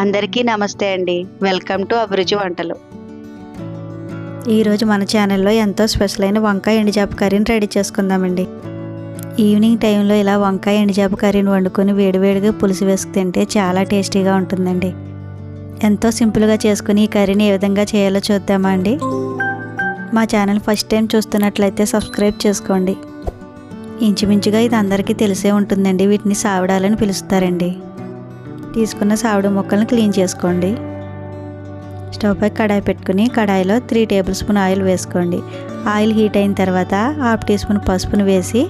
అందరికీ నమస్తే అండి. వెల్కమ్ టు అభిరుచి వంటలు. ఈరోజు మన ఛానల్లో ఎంతో స్పెషల్ అయిన వంకాయ ఎండుజాప కర్రీని రెడీ చేసుకుందామండి. ఈవినింగ్ టైంలో ఇలా వంకాయ ఎండుజాప కర్రీని వండుకొని వేడివేడిగా పులుసు వేసుకు తింటే చాలా టేస్టీగా ఉంటుందండి. ఎంతో సింపుల్గా చేసుకుని ఈ కర్రీని ఏ విధంగా చేయాలో చూద్దామా అండి. మా ఛానల్ ఫస్ట్ టైం చూస్తున్నట్లయితే సబ్స్క్రైబ్ చేసుకోండి. ఇంచుమించుగా ఇది అందరికీ తెలిసే ఉంటుందండి వీటిని సావిడాలని పిలుస్తారండి. తీసుకున్న సావిడి ముక్కలను క్లీన్ చేసుకోండి. స్టవ్ పై కడాయి పెట్టుకుని కడాయిలో త్రీ టేబుల్ స్పూన్ ఆయిల్ వేసుకోండి. ఆయిల్ హీట్ అయిన తర్వాత హాఫ్ టీ స్పూన్ పసుపును వేసి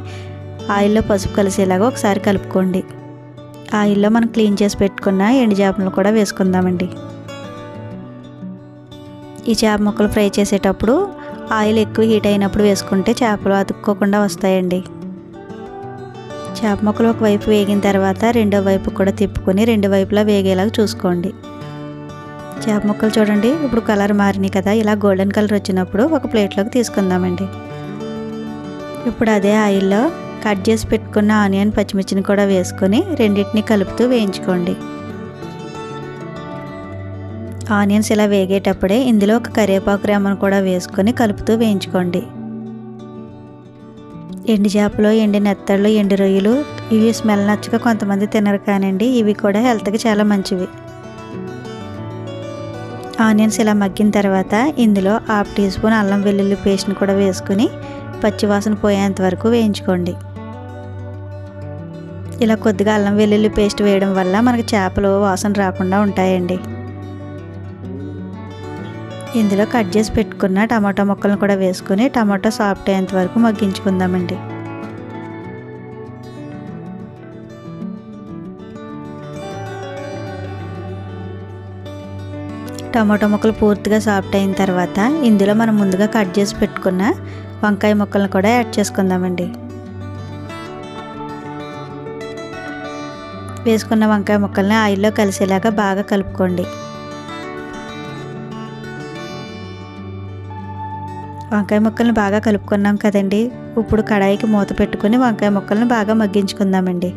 ఆయిల్లో పసుపు కలిసేలాగా ఒకసారి కలుపుకోండి. ఆయిల్లో మనం క్లీన్ చేసి పెట్టుకున్న ఎండు చేపలను కూడా వేసుకుందామండి. ఈ చేప ముక్కలు ఫ్రై చేసేటప్పుడు ఆయిల్ ఎక్కువ హీట్ అయినప్పుడు వేసుకుంటే చేపలు అతుక్కోకుండా వస్తాయండి. చేప ముక్కలు ఒకవైపు వేగిన తర్వాత రెండో వైపు కూడా తిప్పుకొని రెండు వైపులా వేగేలాగా చూసుకోండి. చేప ముక్కలు చూడండి ఇప్పుడు కలర్ మారినాయి కదా ఇలా గోల్డెన్ కలర్ వచ్చినప్పుడు ఒక ప్లేట్లోకి తీసుకుందామండి. ఇప్పుడు అదే ఆయిల్లో కట్ చేసి పెట్టుకున్న ఆనియన్ పచ్చిమిర్చిని కూడా వేసుకొని రెండింటిని కలుపుతూ వేయించుకోండి. ఆనియన్స్ ఇలా వేగేటప్పుడే ఇందులో ఒక కరివేపాకు రెమ్మను కూడా వేసుకొని కలుపుతూ వేయించుకోండి. ఎండు చేపలు ఎండి నెత్తళ్ళు ఎండి రొయ్యలు ఇవి స్మెల్ నచ్చక కొంతమంది తినరు కానండి. ఇవి కూడా హెల్త్కి చాలా మంచివి. ఆనియన్స్ ఇలా మగ్గిన తర్వాత ఇందులో హాఫ్ టీ స్పూన్ అల్లం వెల్లుల్లి పేస్ట్ని కూడా వేసుకుని పచ్చివాసన పోయేంత వరకు వేయించుకోండి. ఇలా కొద్దిగా అల్లం వెల్లుల్లి పేస్ట్ వేయడం వల్ల మనకి చేపలు వాసన రాకుండా ఉంటాయండి. ఇందులో కట్ చేసి పెట్టుకున్న టమాటా ముక్కలను కూడా వేసుకొని టమాటా సాఫ్ట్ అయ్యేంత వరకు మగ్గించుకుందామండి. టమాటా ముక్కలు పూర్తిగా సాఫ్ట్ అయిన తర్వాత ఇందులో మనం ముందుగా కట్ చేసి పెట్టుకున్న వంకాయ ముక్కలను కూడా యాడ్ చేసుకుందామండి. వేసుకున్న వంకాయ ముక్కల్ని ఆయిల్లో కలిసేలాగా బాగా కలుపుకోండి. వంకాయ ముక్కలను బాగా కలుపుకున్నాం కదండి. ఇప్పుడు కడాయికి మూత పెట్టుకుని వంకాయ ముక్కల్ని బాగా మగ్గించుకుందామండి.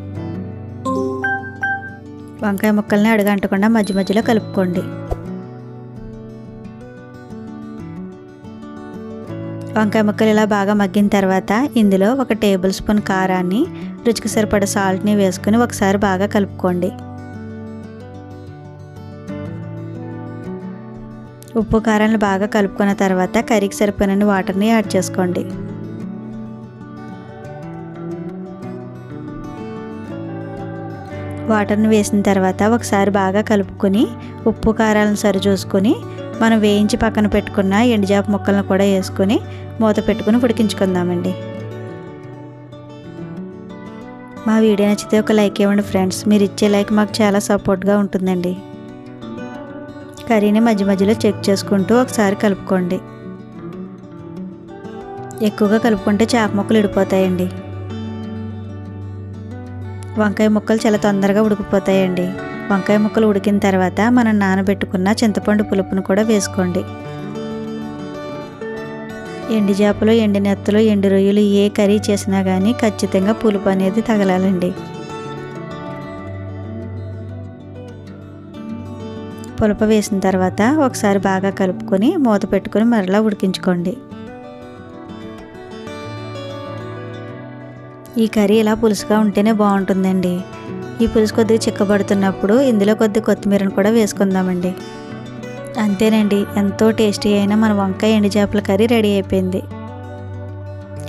వంకాయ ముక్కల్ని అడగంటకుండా మధ్య మధ్యలో కలుపుకోండి. వంకాయ ముక్కలు ఇలా బాగా మగ్గిన తర్వాత ఇందులో ఒక టేబుల్ స్పూన్ కారాన్ని రుచికి సరిపడ సాల్ట్ని వేసుకుని ఒకసారి బాగా కలుపుకోండి. ఉప్పు కారాలను బాగా కలుపుకున్న తర్వాత కర్రీకి సరిపోయిన వాటర్ని యాడ్ చేసుకోండి. వాటర్ని వేసిన తర్వాత ఒకసారి బాగా కలుపుకొని ఉప్పు కారాలను సరి చూసుకొని మనం వేయించి పక్కన పెట్టుకున్న ఎండుజాప ముక్కలను కూడా వేసుకొని మూత పెట్టుకుని ఉడికించుకుందామండి. మా వీడియో నచ్చితే ఒక లైక్ ఇవ్వండి ఫ్రెండ్స్. మీరు ఇచ్చే లైక్ మాకు చాలా సపోర్ట్గా ఉంటుందండి. కర్రీని మధ్య మధ్యలో చెక్ చేసుకుంటూ ఒకసారి కలుపుకోండి. ఎక్కువగా కలుపుకుంటే చేప ముక్కలు విడిపోతాయండి. వంకాయ ముక్కలు చాలా తొందరగా ఉడికిపోతాయండి. వంకాయ ముక్కలు ఉడికిన తర్వాత మనం నానబెట్టుకున్న చింతపండు పులుపును కూడా వేసుకోండి. ఎండి చేపలు ఎండి నెత్తలు ఎండు రొయ్యలు ఏ కర్రీ చేసినా కానీ ఖచ్చితంగా పులుపు అనేది తగలాలండి. పులప వేసిన తర్వాత ఒకసారి బాగా కలుపుకొని మూత పెట్టుకొని మరలా ఉడికించుకోండి. ఈ కర్రీ ఇలా పులుసుగా ఉంటేనే బాగుంటుందండి. ఈ పులుసు కొద్దిగా చిక్కబడుతున్నప్పుడు ఇందులో కొద్ది కొత్తిమీరను కూడా వేసుకుందామండి. అంతేనండి ఎంతో టేస్టీ అయిన మన వంకాయ ఎండు చేపల కర్రీ రెడీ అయిపోయింది.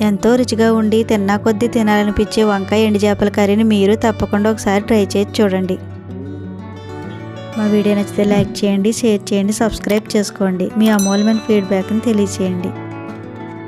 ఎంతో రుచిగా ఉండి తిన్నా కొద్దీ తినాలనిపించే వంకాయ ఎండు చేపల కర్రీని మీరు తప్పకుండా ఒకసారి ట్రై చేసి చూడండి. మా వీడియో నచ్చితే లైక్ చేయండి షేర్ చేయండి సబ్స్క్రైబ్ చేసుకోండి. మీ అమూల్యమైన ఫీడ్బ్యాక్ని తెలియచేయండి.